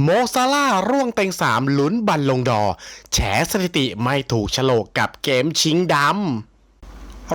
โมซาล่าร่วงเต็งสามลุ้นบัลลงดอ แฉสถิติไม่ถูกโฉลกกับเกมชิงดำ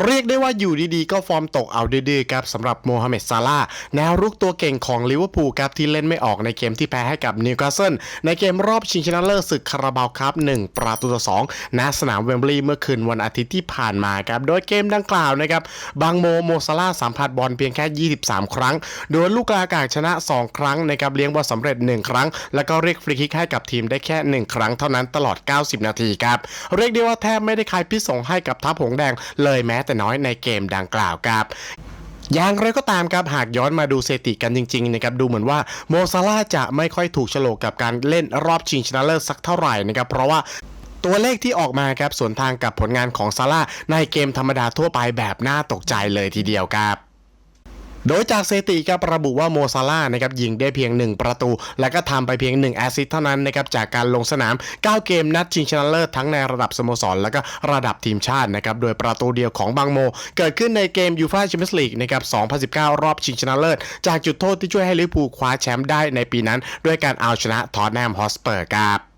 เรียกได้ว่าอยู่ดีๆ ก็ฟอร์มตกเอาดื้อๆครับสำหรับโมฮัมเหม็ดซาลาแนวรุกตัวเก่งของลิเวอร์พูลครับที่เล่นไม่ออกในเกมที่แพ้ให้กับนิวคาสเซิลในเกมรอบชิงชนะเลิศศึกคาราบาวครับ1ประตูต่อ2ณสนามเวมบลีย์เมื่อคืนวันอาทิตย์ที่ผ่านมาครับโดยเกมดังกล่าวนะครับบางโมโมซาลาสัมผัสบอลเพียงแค่ 23 ครั้ง โดยลูกกลางอากาศชนะ 2 ครั้งนะครับเลี้ยงบอลสำเร็จ 1 ครั้ง แล้วก็เรียกฟรีคิกให้กับทีมได้แค่ 1 ครั้งเท่านั้นตลอด 90 นาทีครับเรียกได้ว่าแทบไม่ได้ใครพิส่งให้กับทัพหงแดงเลยแม้แต่น้อยในเกมดังกล่าวครับอย่างไรก็ตามครับ หากย้อนมาดูสถิติกันจริงๆนะครับดูเหมือนว่าโมซาลาจะไม่ค่อยถูกโฉลกกับการเล่นรอบชิงชนะเลิศสักเท่าไหร่นะครับเพราะว่าตัวเลขที่ออกมาครับสวนทางกับผลงานของซาร่าในเกมธรรมดาทั่วไปแบบน่าตกใจเลยทีเดียวครับ โดยจากสถิติครับระบุว่าโมซาล่านะครับยิงได้เพียง 1 ประตู และก็ทำไปเพียง 1 แอสซิสต์เท่านั้นนะครับจากการลงสนาม 9 เกมนัดชิงชนะเลิศทั้งในระดับสโมสร และก็ระดับทีมชาตินะครับโดยประตูเดียวของบางโม เกิดขึ้นในเกมยูฟ่าแชมเปี้ยนส์ลีกนะครับ 2019 รอบชิงชนะเลิศ จากจุดโทษที่ช่วยให้ลิเวอร์พูลคว้าแชมป์ได้ในปีนั้น ด้วยการเอาชนะทอตแนมฮอสเปอร์ครับ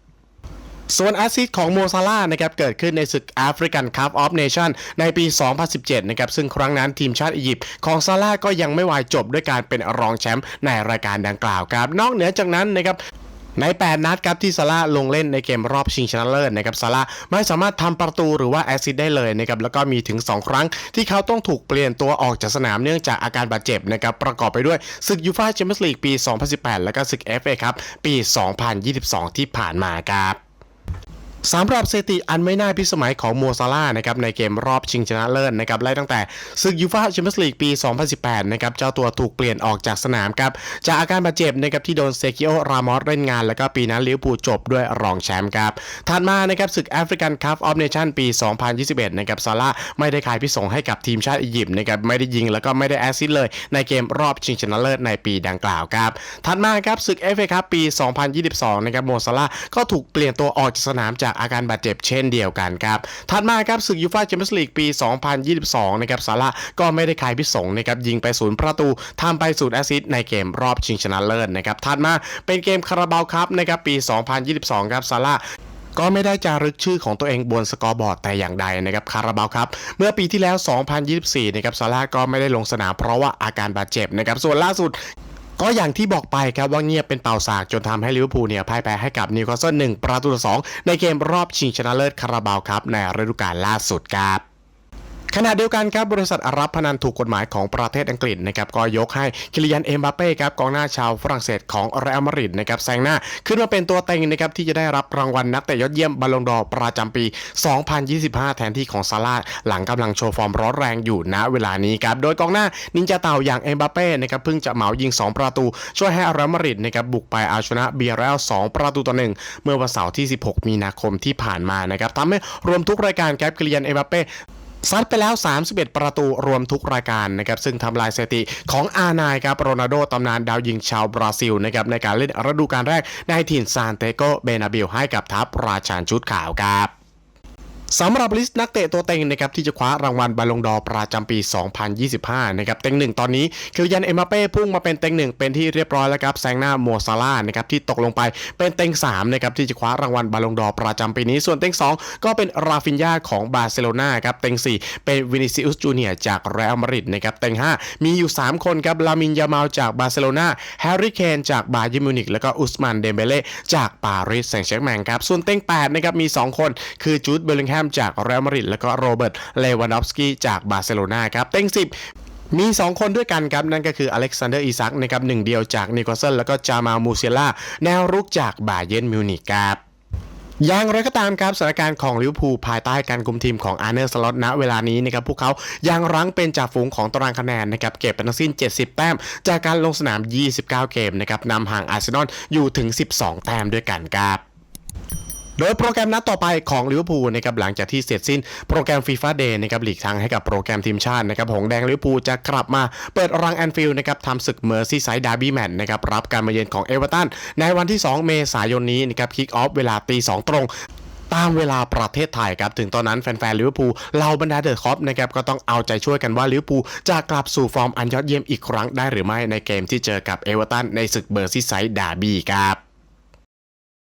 ส่วนแอสซิสของโมซาลานะครับเกิดขึ้นในศึกแอฟริกันคัพออฟเนชั่นในปี 2017 นะครับซึ่งครั้งนั้นทีมชาติอียิปต์ของซาลาก็ยังไม่วายจบด้วยการเป็นรองแชมป์ในรายการดังกล่าวครับ นอกเหนือจากนั้นนะครับใน 8 นัดครับที่ซาร่าลงเล่นในเกมรอบชิงชนะเลิศนะครับซาร่าไม่สามารถทำประตูหรือว่าแอซิสต์ได้เลยนะครับแล้วก็มีถึง 2 ครั้งที่เขาต้องถูกเปลี่ยนตัวออกจากสนามเนื่องจากอาการบาดเจ็บนะครับประกอบไปด้วยศึกยูฟ่าแชมเปี้ยนส์ลีกปี 2018 แล้วก็ศึก FA ครับปี 2022 ที่ผ่านมาครับ สำหรับสถิติอันไม่น่าพิสมัยของโมซาร่านะครับในเกมรอบชิงชนะเลิศนะครับไล่ตั้งแต่ศึกยูฟ่าแชมเปี้ยนส์ลีกปี 2018 นะครับเจ้าตัวถูกเปลี่ยนออกจากสนามครับจากอาการบาดเจ็บนะครับที่โดนเซกิโอ รามอสเล่นงาน แล้วก็ปีนั้นลิเวอร์พูลจบด้วยรองแชมป์ครับถัดมานะครับศึกแอฟริกันคัพออฟเนชั่นปี 2021 นะครับซาร่าไม่ได้ขายพิส่งให้กับทีมชาติอียิปต์นะครับไม่ได้ยิงแล้วก็ไม่ได้แอสซิสต์เลย ในเกมรอบชิงชนะเลิศในปีดังกล่าวครับถัดมาครับศึกเอฟเอคัพปี 2022 นะครับโมซาร่าก็ถูกเปลี่ยนตัวออกจากสนามจากอาการบาดเจ็บเช่นเดียวกันครับถัดมาครับศึกยูฟ่าแชมเปี้ยนส์ลีกปี 2022 นะครับซาร่าก็ไม่ได้ขายพิสงนะครับยิงไปศูนย์ประตูทำไปศูนย์แอซิสในเกมรอบชิงชนะเลิศนะครับถัดมาเป็นเกมคาราบาวครับนะครับปี 2022 ครับซาร่าก็ไม่ได้จารึกชื่อของตัวเองบนสกอร์บอร์ดแต่อย่างใดนะครับคาราบาวครับ เมื่อปีที่แล้ว 2024 นะครับซาร่าก็ไม่ได้ลงสนามเพราะว่าอาการบาดเจ็บนะครับส่วนล่าสุด ก็อย่างที่บอกไปครับว่าเงียบเป็นเป่าสากจนทำให้ลิเวอร์พูลเนี่ยพ่ายแพ้ให้กับนิวคาสเซิลหนึ่งประตูต่อสองในเกมรอบชิงชนะเลิศคาราบาวครับในฤดูกาลล่าสุดครับ ขณะเดียวกันครับบริษัทอารับพนันถูกกฎหมายของประเทศอังกฤษนะครับก็ยกให้คิลิยันเอ็มบาเป้ครับกองหน้าชาวฝรั่งเศสของเรอัลมาดริดนะครับแซงหน้าขึ้นมาเป็นตัวเต็งนะครับที่จะได้รับรางวัลนักเตะยอดเยี่ยมบอลลงดอร์ประจำปี 2025 แทนที่ของซาร่าห์หลังกำลังโชว์ฟอร์มร้อนแรงอยู่ณเวลานี้ครับโดยกองหน้านินจาเต่าอย่างเอ็มบาเป้นะครับเพิ่งจะเหมายิง 2 ประตู ช่วยให้เรอัลมาดริดนะครับบุกไปเอาชนะเบียร์เรล2ประตูต่อหนึ่งเมื่อวันเสาร์ที่ 16 มีนาคมที่ผ่านมานะครับทำให้รวมทุกรายการครับคิลิยันเอ็มบาเป้ ซัดไปแล้ว 31 ประตูรวมทุกรายการนะครับซึ่งทำลายสถิติของอาร์นายครับโรนัลโดตำนานดาวยิงชาวบราซิลนะครับในการเล่นฤดูกาลแรกในถิ่นซานเตโกเบนาบิลให้กับทัพราชานชุดขาวครับ สำหรับลิสต์นักเตะตัวเต็งนะครับที่จะคว้ารางวัลบอลลงดอประจำปี 2025 นะครับเต็งหนึ่งตอนนี้คือยันเอ็มบัปเป้พุ่งมาเป็นเต็งหนึ่งเป็นที่เรียบร้อยแล้วครับแซงหน้าโมซาร่านะครับที่ตกลงไปเป็นเต็ง3นะครับที่จะคว้ารางวัลบอลลงดอประจำปีนี้ ส่วนเต็ง 2 ก็เป็นราฟินยาของบาร์เซโลนาครับเต็ง 4 เป็นวินิซิอุสจูเนียจากเรอัลมาดริดนะครับเต็ง 5 มีอยู่ 3 คนครับลามินยามาลจากบาร์เซโลนาแฮร์รี่เคนจากบาเยิมิวนิกแล้วก็อุสมานเดมเบเล่จากปารีสแซงต์แชร์แมงครับส่วนเต็ง8นะครับมี 2 คนคือจูดเบลลิงแฮมจากเรอัลมาดริดแล้วก็โรเบิร์ตเลวานอฟสกี้จากบาร์เซโลนาครับเต็ง10มี 2 คนด้วยกันครับ นั่นก็คืออเล็กซานเดอร์อีซักนะครับหนึ่งเดียวจากนิโคลเซนแล้วก็จามามูเซล่าแนวรุกจากบาเยร์นมิวนิกครับอย่างไรก็ตามครับสถานการณ์ของลิเวอร์พูลภายใต้การคุมทีมของอาร์เนอร์สล็อตณเวลานี้นะครับพวกเขายังรั้งเป็นจ่าฝูงของตารางคะแนนนะครับเก็บไปทั้งสิ้น 70 แต้ม จากการลงสนาม 29 เกมนะครับนำห่างอาร์เซนอลอยู่ถึง 12 แต้มด้วยกันครับ โดยโปรแกรมนัดต่อไปของลิเวอร์พูลนะครับหลังจากที่เสร็จสิ้นโปรแกรมฟีฟ่าเดย์นะครับหลีกทางให้กับโปรแกรมทีมชาตินะครับหงแดงลิเวอร์พูลจะกลับมาเปิดรังแอนฟิลด์นะครับทำศึกเมอร์ซีไซด์ดาร์บี้แมตช์นะครับรับการมาเยือนของเอเวอร์ตันในวันที่ 2 เมษายนนี้นะครับคิกออฟเวลาตี2ตรงตามเวลาประเทศไทยครับถึงตอนนั้นแฟนๆลิเวอร์พูลเหล่าบรรดาเดอะคอปนะครับก็ต้องเอาใจช่วยกันว่าลิเวอร์พูลจะกลับสู่ฟอร์มอันยอดเยี่ยมอีกครั้งได้หรือไม่ในเกมที่เจอกับเอเวอร์ตันในศึกเบอร์ซีไซด์ดาร์บี้ครับ